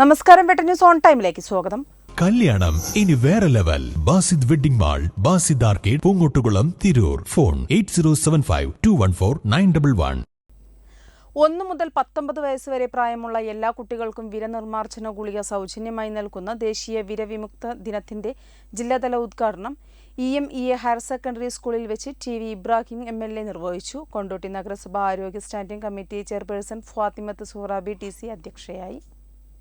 നമസ്കാരം വെട്ട news on ടൈമിലേക്ക് സ്വാഗതം. കല്യാണം ഇനി വേറെ level. Basid wedding mall Basid arcade Poongottukulam Tirur. Phone eight zero seven five two one four nine double one. ഒന്നു മുതൽ പത്തൊമ്പത് വയസ്സ് വരെ പ്രായമുള്ള എല്ലാ കുട്ടികൾക്കും വിരനിർമ്മാർജന ഗുളിക സൗജന്യമായി നൽകുന്ന ദേശീയ വിരവിമുക്ത ദിനത്തിന്റെ ജില്ലാതല ഉദ്ഘാടനം E M E A higher secondary സ്കൂളിൽ വെച്ച് T V Ibrahim M L A നിർവഹിച്ചു. കൊണ്ടോട്ടി നഗരസഭാ ആരോഗ്യ standing committee chairperson Fathimath Suharabi T C അധ്യക്ഷയായി.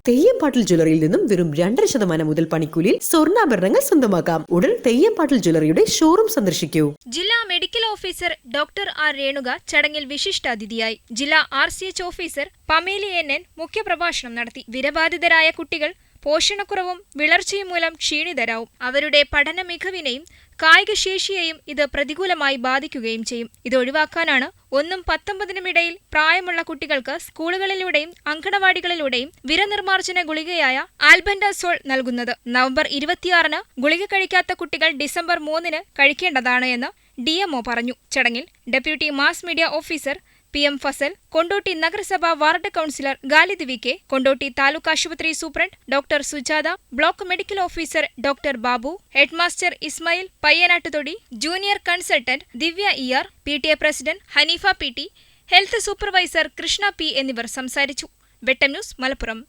തെയ്യംപാട്ടിൽ ജ്വല്ലറിയിൽ നിന്നും വെറും രണ്ടര ശതമാനം മുതൽ പണിക്കൂലിയിൽ സ്വർണാഭരണങ്ങൾ സ്വന്തമാക്കാം. ഉടൻ തെയ്യംപാട്ടിൽ ജ്വല്ലറിയുടെ ഷോറൂം സന്ദർശിക്കൂ. ജില്ലാ medical officer doctor R Renuka ചടങ്ങിൽ വിശിഷ്ടാതിഥിയായി. ജില്ലാ R C H officer Pameli N N മുഖ്യപ്രഭാഷണം നടത്തി. വിരബാധിതരായ കുട്ടികൾ പോഷണക്കുറവും വിളർച്ചയും മൂലം ക്ഷീണിതരാവും. അവരുടെ പഠന മികവിനെയും കായികശേഷിയെയും ഇത് പ്രതികൂലമായി ബാധിക്കുകയും ചെയ്യും. ഇത് ഒഴിവാക്കാനാണ് ഒന്നും പത്തൊമ്പതിനുമിടയിൽ പ്രായമുള്ള കുട്ടികൾക്ക് സ്കൂളുകളിലൂടെയും അങ്കണവാടികളിലൂടെയും വിരനിർമ്മാർജന ഗുളികയായ ആൽബൻഡാസോൾ നൽകുന്നത്. നവംബർ ഇരുപത്തിയാറിന് ഗുളിക കഴിക്കാത്ത കുട്ടികൾ ഡിസംബർ മൂന്നിന് കഴിക്കേണ്ടതാണ് എന്ന് ഡി പറഞ്ഞു. ചടങ്ങിൽ deputy mass media officer P M Fazal Kondotty നഗരസഭാ ward councillor Khalid V K Kondotty taluk ആശുപത്രി superintendent doctor Sujatha block medical officer doctor Babu headmaster Ismail Payyanattuthodi junior consultant Divya E R P T A president Hanifa P T health supervisor Krishna P എന്നിവർ സംസാരിച്ചു. Vettam news Malappuram.